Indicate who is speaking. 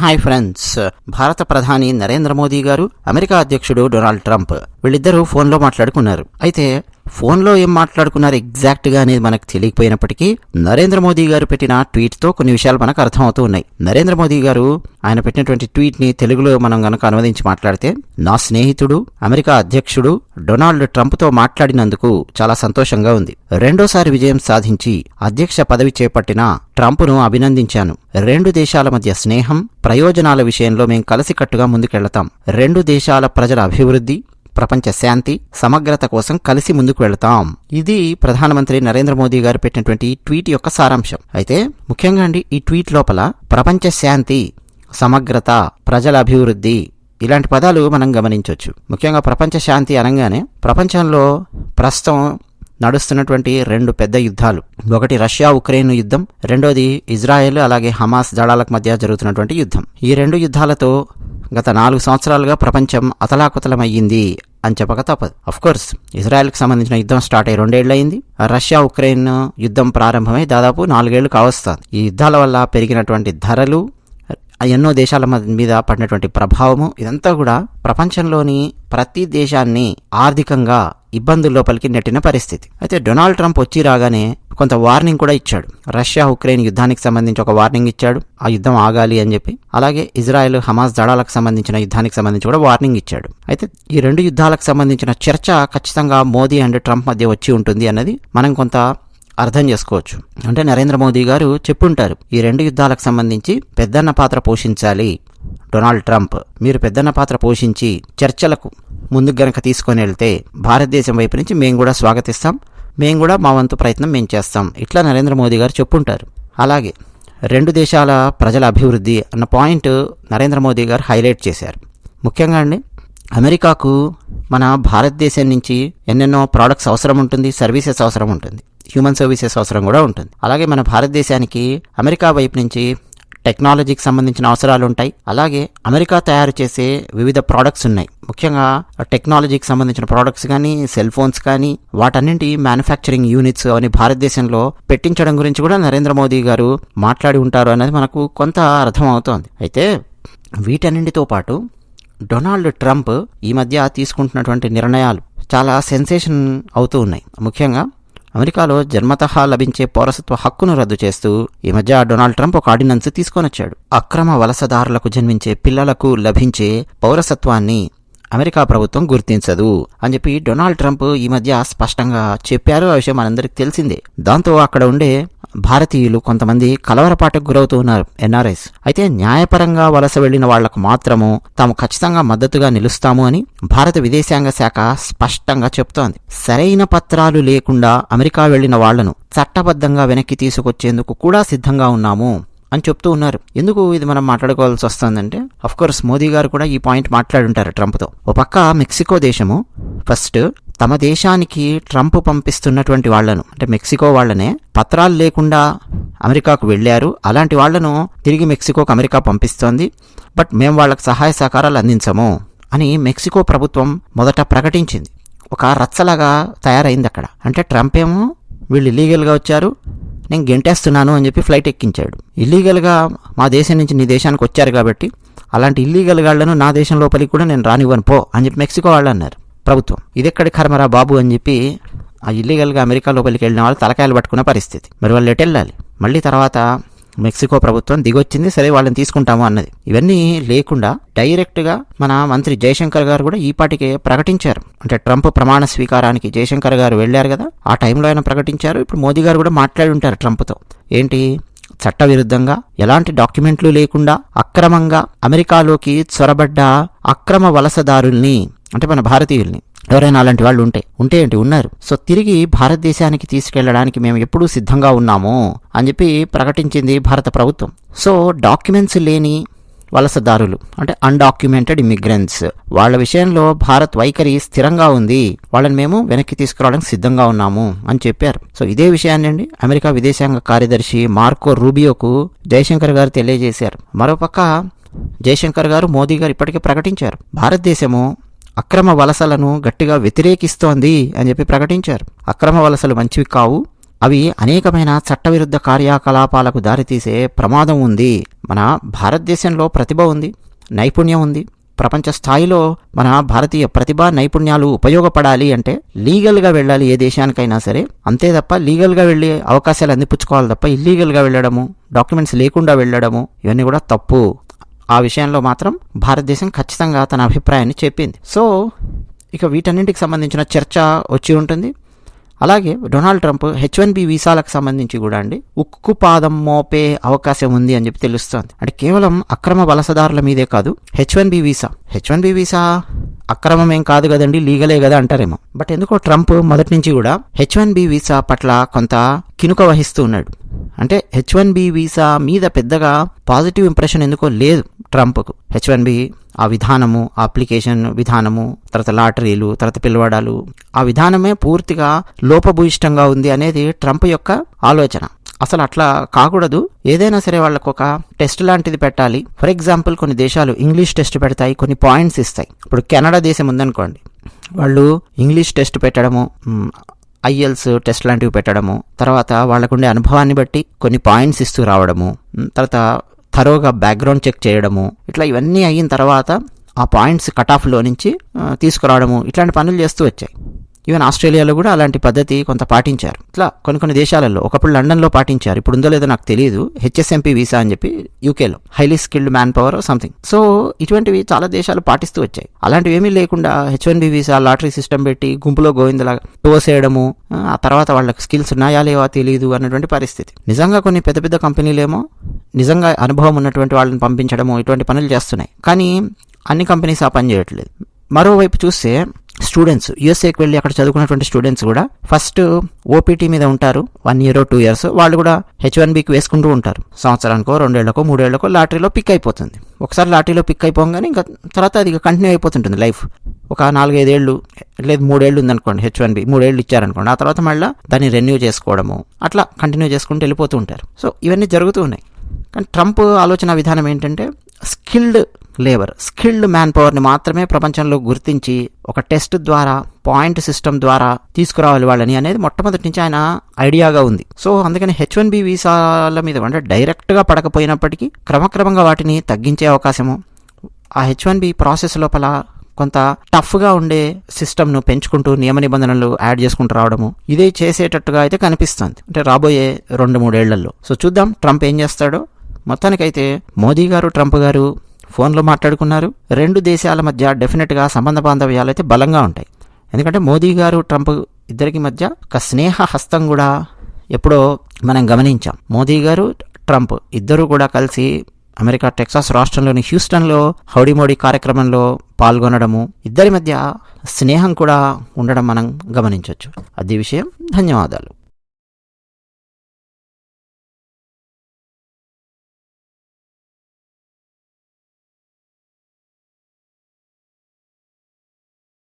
Speaker 1: Hi friends. భారత ప్రధాని నరేంద్ర మోదీ గారు అమెరికా అధ్యక్షుడు డొనాల్డ్ ట్రంప్ వీళ్ళిద్దరూ ఫోన్లో మాట్లాడుకున్నారు. అయితే ఫోన్లో ఏం మాట్లాడుకున్నారు ఎగ్జాక్ట్గా అనేది మనకు తెలియకపోయినప్పటికీ నరేంద్ర మోదీ గారు పెట్టిన ట్వీట్తో కొన్ని విషయాలు మనకు అర్థమవుతూ ఉన్నాయి. నరేంద్ర మోదీ గారు ఆయన పెట్టినటువంటి ట్వీట్ని తెలుగులో మనం గనక అనువదించి మాట్లాడితే నా స్నేహితుడు అమెరికా అధ్యక్షుడు డొనాల్డ్ ట్రంప్తో మాట్లాడినందుకు చాలా సంతోషంగా ఉంది. రెండోసారి విజయం సాధించి అధ్యక్ష పదవి చేపట్టిన ట్రంప్ను అభినందించాను. రెండు దేశాల మధ్య స్నేహం ప్రయోజనాల విషయంలో మేం కలిసికట్టుగా ముందుకెళ్ళతాం రెండు దేశాల ప్రజల అభివృద్ధి ప్రపంచ శాంతి సమగ్రత కోసం కలిసి ముందుకు వెళతాం. ఇది ప్రధానమంత్రి నరేంద్ర మోదీ గారు పెట్టినటువంటి ట్వీట్ యొక్క సారాంశం. అయితే ముఖ్యంగా అండి ఈ ట్వీట్ లోపల ప్రపంచ శాంతి సమగ్రత ప్రజల అభివృద్ధి ఇలాంటి పదాలు మనం గమనించవచ్చు ముఖ్యంగా ప్రపంచ శాంతి అనగానే ప్రపంచంలో ప్రస్తుతం నడుస్తున్నటువంటి రెండు పెద్ద యుద్ధాలు. ఒకటి రష్యా ఉక్రెయిన్ యుద్ధం రెండోది ఇజ్రాయెల్ అలాగే హమాస్ దళాలకు మధ్య జరుగుతున్నటువంటి యుద్ధం. ఈ రెండు యుద్ధాలతో గత నాలుగు సంవత్సరాలుగా ప్రపంచం అతలాకుతలమయ్యింది అని చెప్పక తప్పదు. అఫ్కోర్స్ ఇజ్రాయెల్కి సంబంధించిన యుద్ధం స్టార్ట్ అయ్యి రెండేళ్ళు అయింది రష్యా ఉక్రెయిన్ యుద్ధం ప్రారంభమై దాదాపు నాలుగేళ్ళు కావస్తుంది. ఈ యుద్ధాల వల్ల పెరిగినటువంటి ధరలు ఎన్నో దేశాల మీద పడినటువంటి ప్రభావము ఇదంతా కూడా ప్రపంచంలోని ప్రతి దేశాన్ని ఆర్థికంగా ఇబ్బందుల లోపలికి నెట్టిన పరిస్థితి. అయితే డొనాల్డ్ ట్రంప్ వచ్చి రాగానే కొంత వార్నింగ్ కూడా ఇచ్చాడు. రష్యా ఉక్రెయిన్ యుద్ధానికి సంబంధించి ఒక వార్నింగ్ ఇచ్చాడు. ఆ యుద్ధం ఆగాలి అని చెప్పి. అలాగే ఇజ్రాయెల్ హమాస్ దళాలకు సంబంధించిన యుద్ధానికి సంబంధించి కూడా వార్నింగ్ ఇచ్చాడు. అయితే ఈ రెండు యుద్ధాలకు సంబంధించిన చర్చ ఖచ్చితంగా మోదీ అండ్ ట్రంప్ మధ్య వచ్చి ఉంటుంది అన్నది మనం కొంత అర్థం చేసుకోవచ్చు. అంటే నరేంద్ర మోదీ గారు చెప్పుంటారు ఈ రెండు యుద్ధాలకు సంబంధించి పెద్దన్న పాత్ర పోషించాలి. డొనాల్డ్ ట్రంప్ మీరు పెద్దన్న పాత్ర పోషించి చర్చలకు ముందుకు గనక తీసుకొని వెళ్తే భారతదేశం వైపు నుంచి మేము కూడా స్వాగతిస్తాం మేము కూడా మా వంతు ప్రయత్నం మేము చేస్తాం. ఇట్లా నరేంద్ర మోదీ గారు చెప్పుంటారు. అలాగే రెండు దేశాల ప్రజల అభివృద్ధి అన్న పాయింట్ నరేంద్ర మోదీ గారు హైలైట్ చేశారు. ముఖ్యంగా అండి అమెరికాకు మన భారతదేశం నుంచి ఎన్నెన్నో ప్రోడక్ట్స్ అవసరం ఉంటుంది సర్వీసెస్ అవసరం ఉంటుంది హ్యూమన్ సర్వీసెస్ అవసరం కూడా ఉంటుంది. అలాగే మన భారతదేశానికి అమెరికా వైపు నుంచి టెక్నాలజీకి సంబంధించిన అవసరాలు ఉంటాయి. అలాగే అమెరికా తయారు చేసే వివిధ ప్రోడక్ట్స్ ఉన్నాయి. ముఖ్యంగా టెక్నాలజీకి సంబంధించిన ప్రోడక్ట్స్ కానీ సెల్ ఫోన్స్ కానీ వాటన్నింటి మ్యానుఫ్యాక్చరింగ్ యూనిట్స్ అని భారతదేశంలో పెట్టించడం గురించి కూడా నరేంద్ర మోదీ గారు మాట్లాడి ఉంటారు అనేది మనకు కొంత అర్థం అవుతోంది అయితే వీటన్నింటితో పాటు డొనాల్డ్ ట్రంప్ ఈ మధ్య తీసుకుంటున్నటువంటి నిర్ణయాలు చాలా సెన్సేషన్ అవుతూ ఉన్నాయి. ముఖ్యంగా అమెరికాలో జన్మతహా లభించే పౌరసత్వ హక్కును రద్దు చేస్తూ ఈ మధ్య డొనాల్డ్ ట్రంప్ ఒక ఆర్డినెన్స్ తీసుకొనొచ్చాడు. అక్రమ వలసదారులకు జన్మించే పిల్లలకు లభించే పౌరసత్వాన్ని అమెరికా ప్రభుత్వం గుర్తించదు అని చెప్పి డొనాల్డ్ ట్రంప్ ఈ మధ్య స్పష్టంగా చెప్పారు. ఆ విషయం మనందరికి తెలిసిందే. దాంతో అక్కడ ఉండే భారతీయులు కొంతమంది కలవరపాటుకు గురవుతూ ఉన్నారు ఎన్ఆర్ఎస్ అయితే న్యాయపరంగా వలస వెళ్ళిన వాళ్ళకు మాత్రము తాము ఖచ్చితంగా మద్దతుగా నిలుస్తాము అని భారత విదేశాంగ శాఖ స్పష్టంగా చెప్తోంది. సరైన పత్రాలు లేకుండా అమెరికా వెళ్ళిన వాళ్ళను చట్టబద్ధంగా వెనక్కి తీసుకొచ్చేందుకు కూడా సిద్ధంగా ఉన్నాము అని చెప్తూ ఉన్నారు. ఎందుకు ఇది మనం మాట్లాడుకోవాల్సి వస్తుందంటే అఫ్ కోర్స్ మోదీ గారు కూడా ఈ పాయింట్ మాట్లాడుంటారు ట్రంప్తో. ఒక పక్క మెక్సికో దేశము ఫస్ట్ తమ దేశానికి ట్రంప్ పంపిస్తున్నటువంటి వాళ్ళను అంటే మెక్సికో వాళ్ళనే పత్రాలు లేకుండా అమెరికాకు వెళ్ళారు. అలాంటి వాళ్ళను తిరిగి మెక్సికోకు అమెరికా పంపిస్తోంది. బట్ మేము వాళ్ళకి సహాయ సహకారాలు అందించము అని మెక్సికో ప్రభుత్వం మొదట ప్రకటించింది. ఒక రచ్చలాగా తయారైంది అక్కడ. అంటే ట్రంప్ ఏమో వీళ్ళు ఇల్లీగల్గా వచ్చారు. నేను గెంటేస్తున్నాను అని చెప్పి ఫ్లైట్ ఎక్కించాడు. ఇల్లీగల్గా మా దేశం నుంచి నీ దేశానికి వచ్చారు కాబట్టి అలాంటి ఇల్లీగల్ గాళ్ళను నా దేశం లోపలికి కూడా నేను రానివ్వను. పో అని చెప్పి మెక్సికో వాళ్ళు అన్నారు. ప్రభుత్వం. ఇదెక్కడి కర్మరా బాబు అని చెప్పి ఆ ఇల్లీగల్గా అమెరికా లోపలికి వెళ్ళిన వాళ్ళు తలకాయలు పట్టుకున్న పరిస్థితి. మరి వాళ్ళు ఎటు వెళ్ళాలి? మళ్ళీ తర్వాత మెక్సికో ప్రభుత్వం దిగొచ్చింది సరే వాళ్ళని తీసుకుంటాము అన్నది. ఇవన్నీ లేకుండా డైరెక్ట్గా మన మంత్రి జయశంకర్ గారు కూడా ఈ పాటికే ప్రకటించారు. అంటే ట్రంప్ ప్రమాణ స్వీకారానికి జయశంకర్ గారు వెళ్ళారు కదా ఆ టైంలో ఆయన ప్రకటించారు. ఇప్పుడు మోదీ గారు కూడా మాట్లాడి ఉంటారు ట్రంప్తో. ఏంటి? చట్టవిరుద్ధంగా ఎలాంటి డాక్యుమెంట్లు లేకుండా అక్రమంగా అమెరికాలోకి చొరబడ్డ అక్రమ వలసదారుల్ని అంటే మన భారతీయుల్ని. ఎవరైనా అలాంటి వాళ్ళు ఉంటే ఉంటే ఏంటి? ఉన్నారు. సో తిరిగి భారతదేశానికి తీసుకెళ్ళడానికి మేము ఎప్పుడూ సిద్ధంగా ఉన్నాము అని చెప్పి ప్రకటించింది భారత ప్రభుత్వం. సో డాక్యుమెంట్స్ లేని వలసదారులు అంటే అన్డాక్యుమెంటెడ్ ఇమిగ్రెంట్స్ వాళ్ళ విషయంలో భారత్ వైఖరి స్థిరంగా ఉంది. వాళ్ళని మేము వెనక్కి తీసుకురావడానికి సిద్ధంగా ఉన్నాము అని చెప్పారు. సో ఇదే విషయాన్ని అండి అమెరికా విదేశాంగ కార్యదర్శి మార్కో రూబియోకు జయశంకర్ గారు తెలియజేశారు. మరోపక్క జయశంకర్ గారు మోదీ గారు ఇప్పటికే ప్రకటించారు. భారతదేశము అక్రమ వలసలను గట్టిగా వ్యతిరేకిస్తోంది అని చెప్పి ప్రకటించారు. అక్రమ వలసలు మంచివి కావు. అవి అనేకమైన చట్టవిరుద్ధ కార్యకలాపాలకు దారితీసే ప్రమాదం ఉంది. మన భారతదేశంలో ప్రతిభ ఉంది. నైపుణ్యం ఉంది. ప్రపంచ స్థాయిలో మన భారతీయ ప్రతిభ నైపుణ్యాలు ఉపయోగపడాలి అంటే లీగల్గా వెళ్ళాలి ఏ దేశానికైనా సరే. అంతే తప్ప లీగల్గా వెళ్ళి అవకాశాలు అందిపుచ్చుకోవాలి తప్ప ఇల్లీగల్గా వెళ్ళడము డాక్యుమెంట్స్ లేకుండా వెళ్ళడము ఇవన్నీ కూడా తప్పు. ఆ విషయంలో మాత్రం భారతదేశం ఖచ్చితంగా తన అభిప్రాయాన్ని చెప్పింది. సో ఇక వీటన్నింటికి సంబంధించిన చర్చ వచ్చి ఉంటుంది. అలాగే Donald Trump H one B వీసాలకు సంబంధించి కూడా అండి ఉక్కు పాదం మోపే అవకాశం ఉంది అని చెప్పి తెలుస్తోంది. అంటే కేవలం అక్రమ వలసదారుల మీదే కాదు H one B visa. H one B visa అక్రమం ఏం కాదు కదండి లీగలే కదా అంటారేమో. బట్ ఎందుకో ట్రంప్ మొదటి నుంచి కూడా హెచ్ వన్ బి వీసా పట్ల కొంత కినుక వహిస్తూ ఉన్నాడు. అంటే హెచ్ వన్ బి వీసా మీద పెద్దగా పాజిటివ్ ఇంప్రెషన్ ఎందుకో లేదు ట్రంప్కు. హెచ్ వన్ బి ఆ విధానము ఆ అప్లికేషన్ విధానము తర్వాత లాటరీలు తర్వాత పిలవడాలు ఆ విధానమే పూర్తిగా లోపభూయిష్టంగా ఉంది అనేది ట్రంప్ యొక్క ఆలోచన. అసలు అట్లా కాకూడదు. ఏదైనా సరే వాళ్ళకు ఒక టెస్ట్ లాంటిది పెట్టాలి. ఫర్ ఎగ్జాంపుల్ కొన్ని దేశాలు ఇంగ్లీష్ టెస్ట్ పెడతాయి కొన్ని పాయింట్స్ ఇస్తాయి. ఇప్పుడు కెనడా దేశం ఉందనుకోండి. వాళ్ళు ఇంగ్లీష్ టెస్ట్ పెట్టడము ఐఎల్స్ టెస్ట్ లాంటివి పెట్టడము తర్వాత వాళ్ళకుండే అనుభవాన్ని బట్టి కొన్ని పాయింట్స్ ఇస్తూ రావడము తర్వాత తరోగా బ్యాక్గ్రౌండ్ చెక్ చేయడము ఇట్లా ఇవన్నీ అయిన తర్వాత ఆ పాయింట్స్ కట్ ఆఫ్లో నుంచి తీసుకురావడము ఇట్లాంటి పనులు చేస్తూ వచ్చాయి. ఈవెన్ ఆస్ట్రేలియాలో కూడా అలాంటి పద్ధతి కొంత పాటించారు. ఇట్లా కొన్ని కొన్ని దేశాలలో ఒకప్పుడు లండన్లో పాటించారు. ఇప్పుడు ఉందో లేదో నాకు తెలియదు హెచ్ఎస్ఎంపీ వీసా అని చెప్పి యూకేలో highly skilled man power something so ఇటువంటివి చాలా దేశాలు పాటిస్తూ వచ్చాయి. అలాంటివి ఏమీ లేకుండా H one B visa lottery system పెట్టి గుంపులో గోవిందలా వేయడము ఆ తర్వాత వాళ్ళకి స్కిల్స్ ఉన్నాయా లేవా తెలియదు అన్నటువంటి పరిస్థితి. నిజంగా కొన్ని పెద్ద పెద్ద కంపెనీలేమో నిజంగా అనుభవం ఉన్నటువంటి వాళ్ళని పంపించడము ఇటువంటి పనులు చేస్తున్నాయి. కానీ అన్ని కంపెనీస్ ఆ పని చేయట్లేదు. మరోవైపు చూస్తే స్టూడెంట్స్ యూఎస్ఏకి వెళ్ళి అక్కడ చదువుకున్నటువంటి స్టూడెంట్స్ కూడా ఫస్ట్ ఓపీటీ మీద ఉంటారు. వన్ ఇయర్ టూ ఇయర్స్ వాళ్ళు కూడా హెచ్ వన్ బీకి వేసుకుంటూ ఉంటారు. సంవత్సరానికో రెండేళ్ళకో మూడేళ్ళకో లాటరీలో పిక్ అయిపోతుంది. ఒకసారి లాటరీలో పిక్ అయిపోగానే ఇంకా తర్వాత అది కంటిన్యూ అయిపోతుంటుంది లైఫ్. ఒక నాలుగైదేళ్ళు లేదు మూడేళ్ళు ఉందనుకోండి హెచ్ వన్ బి మూడేళ్ళు ఇచ్చారనుకోండి. ఆ తర్వాత మళ్ళీ దాన్ని రెన్యూ చేసుకోవడము అట్లా కంటిన్యూ చేసుకుంటూ వెళ్ళిపోతూ ఉంటారు. సో ఇవన్నీ జరుగుతూ ఉన్నాయి. కానీ ట్రంప్ ఆలోచన విధానం ఏంటంటే స్కిల్డ్ లేబర్ స్కిల్డ్ మ్యాన్ పవర్ని మాత్రమే ప్రపంచంలో గుర్తించి ఒక టెస్ట్ ద్వారా పాయింట్ సిస్టమ్ ద్వారా తీసుకురావాలి వాళ్ళని అనేది మొట్టమొదటి నుంచి ఆయన ఐడియాగా ఉంది. సో అందుకని హెచ్ వన్ బి వీసాల మీద అంటే డైరెక్ట్గా పడకపోయినప్పటికీ క్రమక్రమంగా వాటిని తగ్గించే అవకాశము ఆ హెచ్ వన్ బి ప్రాసెస్ లోపల కొంత టఫ్గా ఉండే సిస్టమ్ను పెంచుకుంటూ నియమ నిబంధనలు యాడ్ చేసుకుంటూ రావడము ఇదే చేసేటట్టుగా అయితే కనిపిస్తుంది. అంటే రాబోయే రెండు మూడేళ్ళలో. సో చూద్దాం ట్రంప్ ఏం చేస్తాడో. మొత్తానికైతే మోదీ గారు ట్రంప్ గారు ఫోన్లో మాట్లాడుకున్నారు. రెండు దేశాల మధ్య డెఫినెట్గా సంబంధ బాంధవ్యాలు అయితే బలంగా ఉంటాయి. ఎందుకంటే మోదీ గారు ట్రంప్ ఇద్దరికి మధ్య ఒక స్నేహ హస్తం కూడా ఎప్పుడో మనం గమనించాం. మోదీ గారు ట్రంప్ ఇద్దరు కూడా కలిసి అమెరికా టెక్సాస్ రాష్ట్రంలోని హ్యూస్టన్లో హౌడీ మోడీ కార్యక్రమంలో పాల్గొనడము ఇద్దరి మధ్య స్నేహం కూడా ఉండడం మనం గమనించవచ్చు అది విషయం. ధన్యవాదాలు.